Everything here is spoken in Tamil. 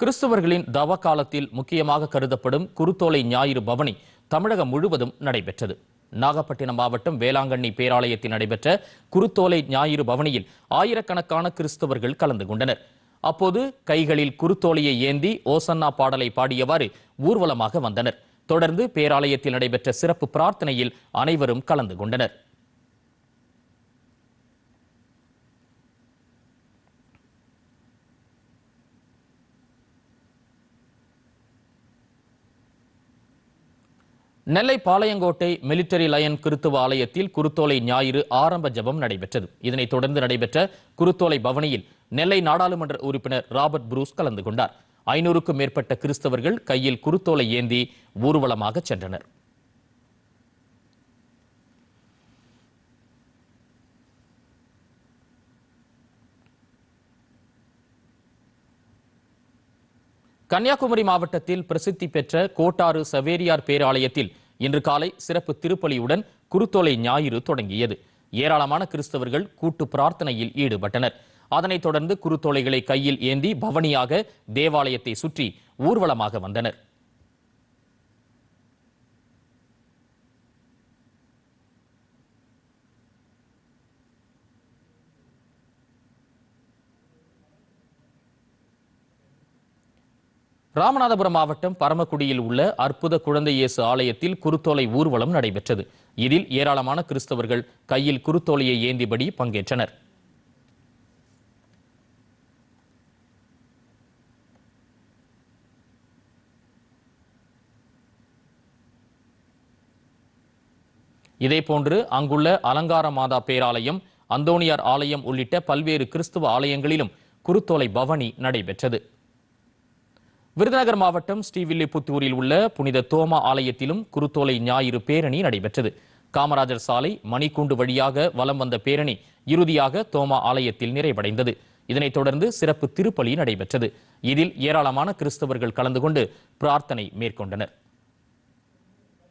கிறிஸ்தவர்களின் தவ காலத்தில் முக்கியமாக கருதப்படும் குருத்தோலை ஞாயிறு பவனி தமிழகம் முழுவதும் நடைபெற்றது. நாகப்பட்டினம் மாவட்டம் வேளாங்கண்ணி பேராலயத்தில் நடைபெற்ற குருத்தோலை ஞாயிறு பவனியில் ஆயிரக்கணக்கான கிறிஸ்தவர்கள் கலந்து கொண்டனர். அப்போது கைகளில் குருத்தோலையை ஏந்தி ஓசன்னா பாடலை பாடியவாறு ஊர்வலமாக வந்தனர். தொடர்ந்து பேராலயத்தில் நடைபெற்ற சிறப்பு பிரார்த்தனையில் அனைவரும் கலந்து கொண்டனர். நெல்லை பாளையங்கோட்டை மிலிட்டரி லயன் கிறித்துவ ஆலயத்தில் குருத்தோலை ஞாயிறு ஆரம்ப ஜெபம் நடைபெற்றது. இதனைத் தொடர்ந்து நடைபெற்ற குருத்தோலை பவனியில் நெல்லை நாடாளுமன்ற உறுப்பினர் ராபர்ட் புரூஸ் கலந்து கொண்டார். ஐநூறுக்கும் மேற்பட்ட கிறிஸ்தவர்கள் கையில் குருத்தோலை ஏந்தி ஊர்வலமாக சென்றனர். கன்னியாகுமரி மாவட்டத்தில் பிரசித்தி பெற்ற கோட்டாறு சவேரியார் பேராலயத்தில் இன்று காலை சிறப்பு திருப்பலியுடன் குருத்தோலை ஞாயிறு தொடங்கியது. ஏராளமான கிறிஸ்தவர்கள் கூட்டு பிரார்த்தனையில் ஈடுபட்டனர். அதனைத் தொடர்ந்து குருத்தோலைகளை கையில் ஏந்தி பவனியாக தேவாலயத்தை சுற்றி ஊர்வலமாக வந்தனர். ராமநாதபுரம் மாவட்டம் பரமக்குடியில் உள்ள அற்புத குழந்தை இயேசு ஆலயத்தில் குருத்தோலை ஊர்வலம் நடைபெற்றது. இதில் ஏராளமான கிறிஸ்தவர்கள் கையில் குருத்தோலையை ஏந்திபடி பங்கேற்றனர். இதேபோன்று அங்குள்ள அலங்கார மாதா பேராலயம் அந்தோணியார் ஆலயம் உள்ளிட்ட பல்வேறு கிறிஸ்துவ ஆலயங்களிலும் குருத்தோலை பவனி நடைபெற்றது. விருதுநகர் மாவட்டம் ஸ்ரீவில்லிபுத்தூரில் உள்ள புனித தோமா ஆலயத்திலும் குருத்தோலை ஞாயிறு பேரணி நடைபெற்றது. காமராஜர் சாலை மணிக்கூண்டு வழியாக வலம் வந்த பேரணி இறுதியாக தோமா ஆலயத்தில் நிறைவடைந்தது. இதனைத் தொடர்ந்து சிறப்பு திருப்பலி நடைபெற்றது. இதில் ஏராளமான கிறிஸ்தவர்கள் கலந்து கொண்டு பிரார்த்தனை மேற்கொண்டனர்.